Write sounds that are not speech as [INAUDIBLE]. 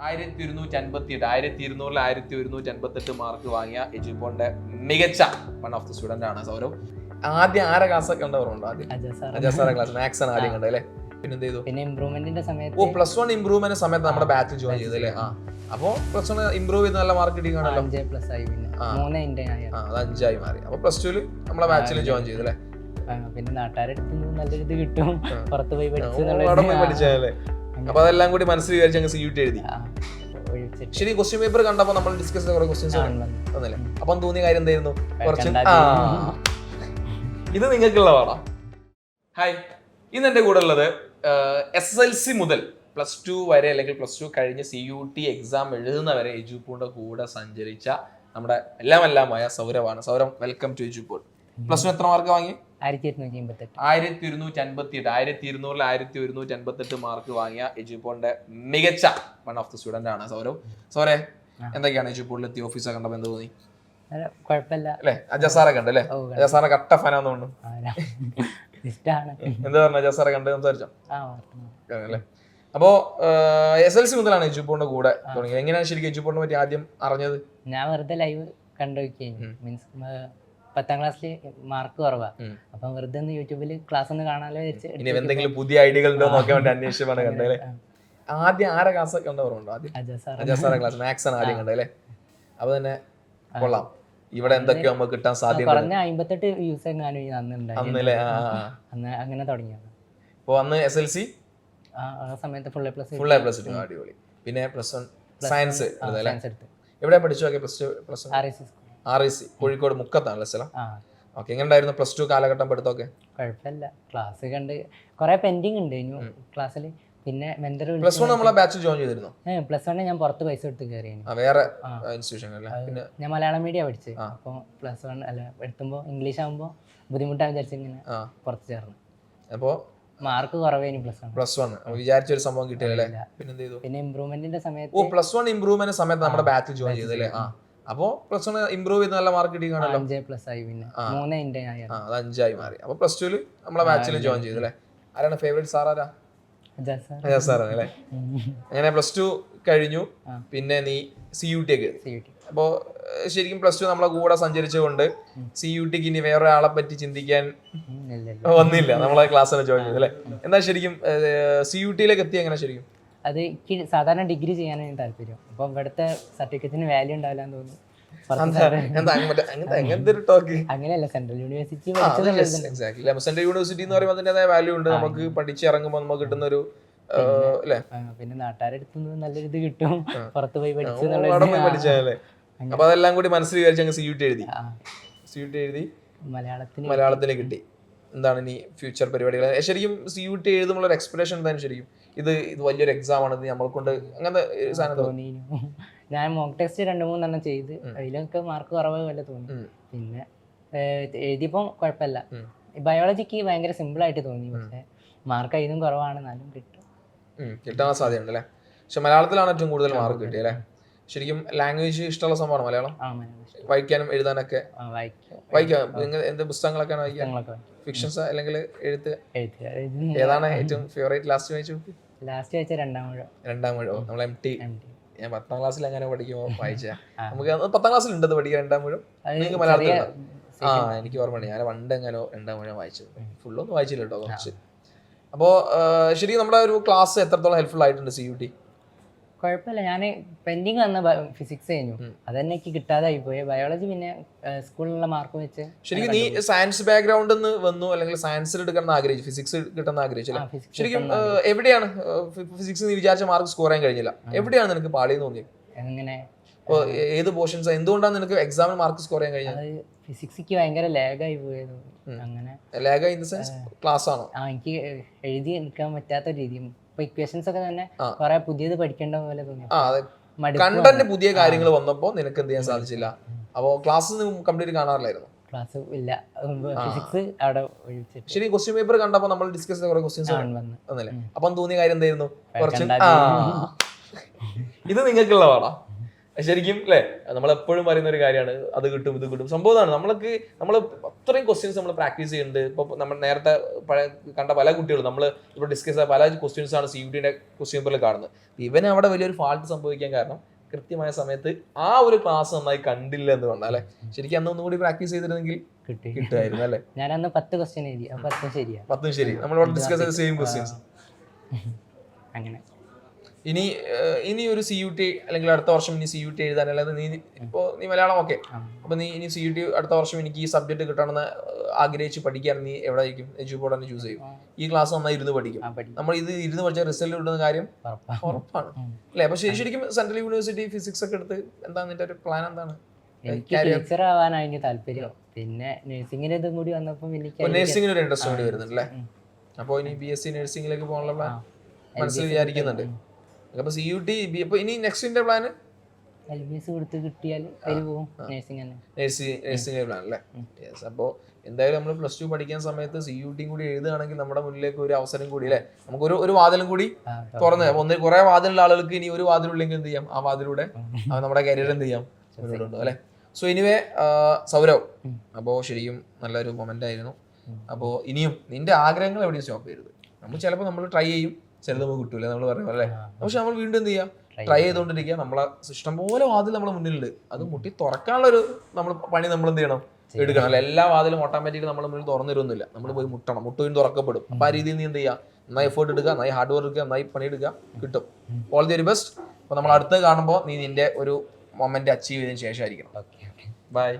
ആയിരത്തി ഇരുന്നൂറ്റി അൻപത്തി എട്ട് ആയിരത്തി ഇരുന്നൂറിൽ ആയിരത്തി ഒരുന്നൂറ്റി അൻപത്തെട്ട് മാർക്ക് വാങ്ങിയ എജുപോന്റെ മികച്ച വൺ ഓഫ് ദി സ്റ്റുഡന്റ് ആണ് സൗരവ്. ആദ്യം ആരെ ക്ലാസ് ഒക്കെ ഉണ്ടവരുണ്ടോ ആദ്യം? ക്ലാസ് മാത്സ് ആണ്. ആദ്യം കണ്ടത് അല്ലേ പിന്നെ എന്ത് ചെയ്തു പിന്നെ ഇമ്പ്രൂവ്മെന്റിന്റെ ഓ പ്ലസ് വൺ ഇമ്പ്രൂവ്മെന്റ് സമയത്ത് നമ്മുടെ ബാച്ചിൽ ജോയിൻ ചെയ്തു അല്ലേ ആ. അപ്പോ പ്ലസ് വൺ ഇംപ്രൂവ് ചെയ്ത് നല്ല മാർക്ക് കിട്ടിയാണല്ലോ അഞ്ച് പ്ലസ് ആയി പിന്നെ. മൂന്ന് ഇന്ത്യൻ ആയി. അത് അഞ്ചായി മാറി. അപ്പൊ പ്ലസ് ടുവിൽ നമ്മളെ ബാച്ചിൽ ജോയിൻ ചെയ്തു അല്ലേ പിന്നെ നാട്ടുകാരെടുത്ത് നല്ലൊരു ഇത് കിട്ടും. പുറത്ത് പോയി പഠിച്ചു അപ്പൊ അതെല്ലാം കൂടി മനസ്സിൽ വിചാരിച്ച് അങ്ങ് സി യു ടി എഴുതി. ശരി ക്വസ്റ്റ്യൻ പേപ്പർ കണ്ടപ്പോ നമ്മൾ ഡിസ്കസ് ചെയ്ത കുറെ ക്വസ്റ്റ്യൻസ് അപ്പം തോന്നിയ കാര്യം എന്തായിരുന്നു? കുറച്ച് ഇത് നിങ്ങൾക്കുള്ള പാടാ ഹായ് ഇന്ന് എന്റെ കൂടെ ഉള്ളത് എസ് എസ് എൽ സി മുതൽ പ്ലസ് ടു വരെ അല്ലെങ്കിൽ പ്ലസ് ടു കഴിഞ്ഞ് സി യു ടി എക്സാം എഴുതുന്നവരെ എജുപൂന്റെ കൂടെ സഞ്ചരിച്ച നമ്മുടെ എല്ലാം എല്ലാമായ സൗരവാണ്. സൗരം welcome to Edupool plus two എത്ര മാർക്ക് വാങ്ങി? ആയിരത്തി ഇരുന്നൂറ്റി ആയിരത്തി അൻപത്തി എട്ട് ആയിരത്തി ഇരുന്നൂറിൽ ആയിരത്തി ഒരുന്നൂറ്റി അൻപത്തെട്ട് മാർക്ക് വാങ്ങിയ എജുപോളിന്റെ മികച്ച വൺ ഓഫ് ദി സ്റ്റുഡന്റ് ആണ് സൗരവ്. സൗരേ എന്തൊക്കെയാണ് എജുപോളിൽ എത്തിയ ഓഫീസ് കണ്ടപ്പോൾ എന്ത് തോന്നി? കുഴപ്പമില്ല. അല്ലേ? അജസാറെ കണ്ട് അല്ലേ? അജസാറ കട്ട ഫാനാന്ന് തോന്നുന്നു. ആരാ? ഇഷ്ടാണ് എന്താ പറഞ്ഞ അജസാറെ കണ്ട് സംസാരിച്ചോ. അല്ലേ? അപ്പോ എസ് എൽ സി മുതലാണ് എജുപോളിന്റെ കൂടെ തുടങ്ങിയത്. എങ്ങനെയാണ് ശരിക്കും എജുപോളിനെ പറ്റി ആദ്യം അറിഞ്ഞത്? ഞാൻ വെറുതെ ലൈവ് കണ്ടു മീൻസ് പത്താം ക്ലാസ്സിൽ മാർക്ക് കുറവാ. അപ്പൊ വെറുതെ ഒന്ന് യൂട്യൂബിൽ ക്ലാസ് ഒന്ന് കാണാലോ എന്തെങ്കിലും പുതിയ ഐഡിയകൾ ഉണ്ടോ നോക്കാൻ വേണ്ടി അന്വേഷിച്ചാണ് കണ്ടല്ലേ ആദ്യം ആരെ ക്ലാസ് ഒക്കെ അജസാറെ ക്ലാസ് മാത്സ് ആണ് ആദ്യം കണ്ടല്ലേ അപ്പൊ തന്നെ കൊള്ളാം. ഇവിടെ എന്തൊക്കെയോ നമുക്ക് കിട്ടാൻ സാധ്യത കുറഞ്ഞ അമ്പത്തെട്ട് വ്യൂസ് എങ്ങാനും അന്ന് ഉണ്ടായി അന്നല്ലേ ആ ആ, ആ. അന്ന് അങ്ങനെ തുടങ്ങിയത്. അപ്പൊ അന്ന് എസ് എൽ സി ആ ആ സമയത്ത് full A plus full A plus ഇട്ടു അടിപൊളി. പിന്നെ പ്ലസ് വൺ സയൻസ് സയൻസ് എടുത്ത്. എവിടെ പഠിച്ചു plus two plus R S R I C Kozhikode മുക്കത്താണല്ലേ സ്ഥലം ഓക്കെ എങ്ങനെ ഉണ്ടായിരുന്നു പ്ലസ് ടു കാലഘട്ടം പഠിത്തമൊക്കെ? കുഴപ്പമില്ല. ക്ലാസ് കണ്ട് കുറെ പെൻഡിങ് ഉണ്ട് ഇനി ക്ലാസ്സിൽ പിന്നെ മെന്റർ പ്ലസ് വൺ നമ്മളെ ബാച്ച് ജോയിൻ ചെയ്തിരുന്നു? പ്ലസ് വണ്ണിൽ ഞാൻ പുറത്ത് പൈസ എടുത്ത് കയറി വേറെ. ഇൻസ്റ്റിറ്റ്യൂഷൻ പിന്നെ ഞാൻ മലയാളം മീഡിയം പഠിച്ചത് അപ്പോൾ പ്ലസ് വൺ അല്ല എടുത്തുമ്പോൾ ഇംഗ്ലീഷ് ആകുമ്പോൾ ബുദ്ധിമുട്ടാണ് വിചാരിച്ച് ഇങ്ങനെ പുറത്ത് ചേർന്നു. അപ്പോൾ മാർക്ക് കുറവേനി പ്ലസ് വൺ പ്ലസ് വൺ. വിചാരിച്ച ഒരു സംഭവം കിട്ടിയല്ലേ. പിന്നെ എന്ത് ചെയ്തു? പിന്നെ ഇമ്പ്രൂവ്മെന്റിന്റെ സമയത്ത് ഓ പ്ലസ് വൺ ഇമ്പ്രൂവ്മെന്റ് സമയത്ത് നമ്മുടെ ബാച്ചിൽ ജോയിൻ ചെയ്തല്ലേ ആ. അപ്പോ പ്ലസ് വൺ ഇമ്പ്രൂവ് ചെയ്ത് നല്ല മാർക്ക് കിട്ടി കാണല്ലോ അഞ്ച് പ്ലസ് ആയി പിന്നെ. മൂന്ന് ഇന്ത്യൻ ആയി ആ അത് അഞ്ചായി മാറി. അപ്പൊ പ്ലസ് ടുവിൽ നമ്മളെ ബാച്ചിൽ ജോയിൻ ചെയ്തു അല്ലേ? ആരാണ് ഫേവറേറ്റ് സാർ ആരാ? സാർ അജാസ് സാറാണ് അല്ലേ? അങ്ങനെ പ്ലസ് ടു കഴിഞ്ഞു. പിന്നെ നീ സി യു ടി ഒക്കെ അപ്പോൾ ശരിക്കും പ്ലസ് ടു നമ്മളെ കൂടെ സഞ്ചരിച്ചുകൊണ്ട് സി യു ടിക്ക് ഇനി വേറൊരാളെ പറ്റി ചിന്തിക്കാൻ വന്നില്ല. നമ്മളെ ക്ലാസ്സിൽ ജോയിൻ ചെയ്തു അല്ലേ? എന്താ ശരിക്കും സി യു ടിയിലേക്ക് എത്തി എങ്ങനെ ശരിക്കും? അത് എനിക്ക് സാധാരണ ഡിഗ്രി ചെയ്യാനാണ് താല്പര്യം. അപ്പോൾ ഇവിടുത്തെ സർട്ടിഫിക്കറ്റിന് വാല്യൂ ഉണ്ടാവില്ല എന്ന് തോന്നുന്നു. അങ്ങനെയല്ല സെൻട്രൽ യൂണിവേഴ്സിറ്റി സെൻട്രൽ യൂണിവേഴ്സിറ്റി എന്ന് പറയുമ്പോൾ അതിന്റെതായ വാല്യൂ ഉണ്ട്. നമുക്ക് പഠിച്ചിറങ്ങുമ്പോൾ നമുക്ക് കിട്ടുന്ന ഒരു പിന്നെ നാട്ടുകാരെടുത്ത് നല്ലൊരു ഇത് കിട്ടും. പുറത്ത് പോയി പഠിച്ചു അവിടെ പോയി പഠിച്ചതല്ലേ അപ്പൊ അതെല്ലാം കൂടി മനസ്സിൽ വിചാരിച്ച് അങ്ങ് സി യു ടി എഴുതി. സിയൂട്ട് എഴുതി. മലയാളത്തിന് മലയാളത്തിന് കിട്ടി. എന്താണ് ഇനി ഫ്യൂച്ചർ പരിപാടികൾ? ശരിക്കും സി യു ടി എഴുതുമ്പോൾ ഒരു എക്സ്പ്രഷൻ എന്താണ് ശരിക്കും? ഇത് ഇത് വലിയൊരു എക്സാം ആണ് ഇത് നമ്മളെ കൊണ്ട് അങ്ങനത്തെ സാധനം ഞാൻ മോക്ക് ടെസ്റ്റ് രണ്ട് മൂന്നെണ്ണം ചെയ്ത് അതിലൊക്കെ മാർക്ക് കുറവ് വല്ല തോന്നി. പിന്നെ എഴുതിയപ്പോൾ എഴുതിയപ്പം കുഴപ്പമില്ല. ബയോളജിക്ക് ഭയങ്കര സിമ്പിൾ ആയിട്ട് തോന്നി പക്ഷെ മാർക്ക് അതിനും കുറവാണ് എന്നാലും കിട്ടും. കിട്ടാൻ സാധ്യതയുണ്ടല്ലേ പക്ഷെ മലയാളത്തിലാണ് ഏറ്റവും കൂടുതൽ മാർക്ക് കിട്ടിയത് അല്ലേ? ശരിക്കും ലാംഗ്വേജ് ഇഷ്ടമുള്ള സംഭവമാണ് മലയാളം. വായിക്കാനും എഴുതാനൊക്കെ? വായിക്കാം. നിങ്ങൾ എന്ത് പുസ്തകങ്ങളൊക്കെയാണ് വായിക്കുക പുസ്തകങ്ങളൊക്കെ വായിക്കും. ഫിക്ഷൻസ് അല്ലെങ്കിൽ എഴുത്ത്? എഴുതി ഏതാണ് ഏറ്റവും ഫേവറേറ്റ് ലാസ്റ്റ് വായിച്ചു ലാസ്റ്റ് വായിച്ച രണ്ടാം മുഴ രണ്ടാം മുഴോ നമ്മൾ എം ടി ഞാൻ പത്താം ക്ലാസ്സിൽ എങ്ങനെ പഠിക്കുമ്പോൾ വായിച്ച. നമുക്ക് പത്താം ക്ലാസ്സിൽ ഉണ്ടത് പഠിക്കാൻ രണ്ടാം മുഴം നിങ്ങൾക്ക് മലയാളത്തിൽ ആ എനിക്ക് ഓർമ്മയുണ്ട്. ഞാൻ പണ്ട് എങ്ങനോ രണ്ടാം മുഴം വായിച്ചത് ഫുള്ളൊന്നും വായിച്ചില്ല കേട്ടോ കുറച്ച്. അപ്പോൾ ശരിക്കും നമ്മുടെ ഒരു ക്ലാസ് എത്രത്തോളം ഹെൽപ്ഫുൾ ആയിട്ടുണ്ട് സി യു ടി കുഴപ്പമില്ല. ഞാൻ പെൻഡിങ് വന്ന ഫിസിക്സ് കഴിഞ്ഞു. അതന്നെ എനിക്ക് കിട്ടാതായി പോയി. ബയോളജി പിന്നെ സ്കൂളിലുള്ള മാർക്ക് വെച്ച് ശരിക്കും നീ സയൻസ് ബാക്ക്ഗ്രൗണ്ടിൽ നിന്ന് വന്നു അല്ലെങ്കിൽ സയൻസിൽ എടുക്കണം ആഗ്രഹിച്ചു. ഫിസിക്സ് കിട്ടണം ആഗ്രഹിച്ചു ആ അല്ലേ ഫിസിക്സ് ശരിക്കും എവിടെയാണ് ഫിസിക്സ് നീ വിചാരിച്ച മാർക്ക് സ്കോർ ചെയ്യാൻ കഴിഞ്ഞില്ല. എവിടെയാണ് നിനക്ക് പാളിയെന്ന് തോന്നിയത്? എങ്ങനെ? ഏത് പോർഷൻസ് എന്തുകൊണ്ടാണ് നിനക്ക് എക്സാമിൽ മാർക്ക് സ്കോർ ചെയ്യാൻ കഴിഞ്ഞത്? ഫിസിക്സിക്ക് ഭയങ്കര ലാഗായി പോയത് അങ്ങനെ ലാഗായി ഇൻ ദ സെൻസ് ക്ലാസ് ആണോ? ആ എനിക്ക് എഴുതി നിൽക്കാൻ പറ്റാത്ത രീതി ഇപ്പൊ ഇക്വേഷൻസ് ഒക്കെ തന്നെ. കുറെ പുതിയത് പഠിക്കേണ്ട പോലെ തോന്നി. കണ്ടന്റ് പുതിയ കാര്യങ്ങൾ വന്നപ്പോ നിനക്ക് എന്ത് ചെയ്യാൻ സാധിച്ചില്ല. അപ്പോൾ ക്ലാസ് കംപ്ലീറ്റ് കാണാറില്ലായിരുന്നു. ക്ലാസ് ഇല്ല. ഫിസിക്സ് അവിടെ ശരി ക്വസ്റ്റ്യൻ പേപ്പർ കണ്ടപ്പോൾ നമ്മൾ ഡിസ്കസ് ചെയ്ത ക്വസ്റ്റ്യൻസ് വന്നല്ലേ? അപ്പം തോന്നിയ കാര്യം എന്തായിരുന്നു? കുറച്ച് ഇത് നിങ്ങൾക്കുള്ള പാടാ ശരിക്കും അല്ലേ നമ്മൾ എപ്പോഴും പറയുന്ന ഒരു കാര്യമാണ്. അത് കിട്ടും ഇത് കിട്ടും. സംഭവം ഇതാണ്. നമ്മൾക്ക് നമ്മൾ അത്രയും ക്വസ്റ്റ്യൻസ് നമ്മൾ പ്രാക്ടീസ് ചെയ്യുന്നുണ്ട്. ഇപ്പോൾ നമ്മൾ നേരത്തെ പഴയ കണ്ട പല കുട്ടികളും നമ്മൾ ഇപ്പോൾ ഡിസ്കസ് ചെയ്ത പല ക്വസ്റ്റ്യൻസ് ആണ് സി യു ടിയുടെ ക്വസ്റ്റ്യൻ പേപ്പറിൽ കാണുന്നത്. ഇവൻ അവിടെ വലിയൊരു ഫാൾട്ട് സംഭവിക്കാൻ കാരണം കൃത്യമായ സമയത്ത് ആ ഒരു ക്ലാസ് നന്നായി കണ്ടില്ല എന്ന് പറഞ്ഞാൽ അല്ലേ ശരിക്കും അന്ന് ഒന്നുകൂടി പ്രാക്ടീസ് ചെയ്തിരുന്നെങ്കിൽ കിട്ടി. കിട്ടുമായിരുന്നു അല്ലേ ഞാൻ അന്ന് പത്ത് ക്വസ്റ്റ്യൻ എഴുതി. പത്തും ശരിയാ. പത്തും ശരി. നമ്മൾ ഡിസ്കസ് ചെയ്ത സെയിം ക്വസ്റ്റ്യൻസ് [LAUGHS] അങ്ങനെ. ഇനി ഇനി ഒരു സി യു ടി അല്ലെങ്കിൽ അടുത്ത വർഷം ഇനി സി യു ടി എഴുതാൻ അല്ലാതെ നീ ഇപ്പോൾ നീ മലയാളം ഓക്കെ അപ്പോൾ അപ്പൊ നീ ഇനി സി യു ടി അടുത്ത വർഷം എനിക്ക് ഈ സബ്ജക്ട് കിട്ടണമെന്ന് ആഗ്രഹിച്ച് പഠിക്കാൻ നീ എവിടെ ആയിരിക്കും എജു ബോർഡ് തന്നെ ചൂസ് ചെയ്യും. ഈ ക്ലാസ് നന്നായി ഇരുന്ന് പഠിക്കും. നമ്മൾ ഇത് ഇരുന്ന് പഠിച്ച റിസൾട്ട് കിട്ടുന്ന കാര്യം ഉറപ്പാണ്. അല്ലേ? അപ്പൊ ശരി- ശരിക്കും സെൻട്രൽ യൂണിവേഴ്സിറ്റി ഫിസിക്സ് ഒക്കെ എടുത്ത് എന്താ നിന്റെ ഒരു പ്ലാൻ എന്താണ്? എനിക്ക് ടീച്ചർ ആവാനായിരുന്നു താല്പര്യം. പിന്നെ നഴ്സിംഗിന് ഇതും കൂടി വന്നപ്പോൾ എനിക്ക് നഴ്സിംഗിന് ഒരു ഇൻട്രസ്റ്റ് കൂടി വരുന്നുണ്ട് അല്ലേ? അപ്പോൾ ഇനി ബി എസ് സി നഴ്സിംഗിലേക്ക് പോകാനുള്ള പ്ലാൻ മനസ്സിൽ വിചാരിക്കുന്നുണ്ട്. അപ്പൊ സി യു ടി ബി അപ്പൊ ഇനി നെക്സ്റ്റിന്റെ പ്ലാൻ എൽ ബി എസ് കൊടുത്ത് കിട്ടിയാൽ അതിൽ പോകും നഴ്സിംഗ് തന്നെ. നഴ്സിംഗ് നഴ്സിംഗ് പ്ലാൻ അല്ലേ? യെസ് അപ്പോൾ എന്തായാലും നമ്മൾ പ്ലസ് ടു പഠിക്കാൻ സമയത്ത് സി യു ടി കൂടി എഴുതുകയാണെങ്കിൽ നമ്മുടെ മുന്നിലേക്ക് ഒരു അവസരം കൂടി അല്ലേ? നമുക്ക് ഒരു വാതിലും കൂടി തുറന്നു. ഒന്ന് കുറെ വാതിലുള്ള ആളുകൾക്ക് ഇനി ഒരു വാതിലുള്ളെങ്കിൽ എന്ത് ചെയ്യാം? ആ വാതിലൂടെ നമ്മുടെ കരിയർ എന്ത് ചെയ്യാം? [LAUGHS] അല്ലെ? അല്ലേ സോ ഇനിവേ സൗരവ് അപ്പോ അപ്പോൾ ശരിക്കും നല്ലൊരു മൊമെന്റ് ആയിരുന്നു. അപ്പോ അപ്പോൾ ഇനിയും നിന്റെ ആഗ്രഹങ്ങൾ എവിടെയും സ്റ്റോപ്പ് ചെയ്യരുത്. നമ്മൾ ചിലപ്പോൾ നമ്മൾ ട്രൈ ചെയ്യും. ചിലത് നമുക്ക് കിട്ടൂല നമ്മൾ പറയുമ്പോൾ അല്ലേ? പക്ഷെ നമ്മൾ വീണ്ടും എന്ത് ചെയ്യാം? ട്രൈ ചെയ്തുകൊണ്ടിരിക്കുക. നമ്മളെ ഇഷ്ടം പോലെ വാതിൽ നമ്മുടെ മുന്നിലുണ്ട്. അത് മുട്ടി തുറക്കാനുള്ള ഒരു നമ്മൾ പണി നമ്മൾ എന്ത് ചെയ്യണം? എടുക്കണം. അല്ല എല്ലാ വാതിലും ഓട്ടോമാറ്റിക്കലി നമ്മുടെ മുന്നിൽ തുറന്നിരുന്നില്ല നമ്മൾ പോയി മുട്ടണം. മുട്ടുകയും തുറക്കപ്പെടും. അപ്പൊ ആ രീതിയിൽ നീ എന്ത് ചെയ്യുക നന്നായി എഫേർട്ട് എടുക്കുക നന്നായി ഹാർഡ് വർക്ക് എടുക്കുക നന്നായി പണിയെടുക്കുക കിട്ടും. ഓൾ ദി വെരി ബെസ്റ്റ് അപ്പൊ നമ്മൾ അടുത്ത് കാണുമ്പോൾ നീ നിന്റെ ഒരു മൊമെന്റ് അച്ചീവ് ചെയ്തതിന് ശേഷമായിരിക്കണം. ബൈ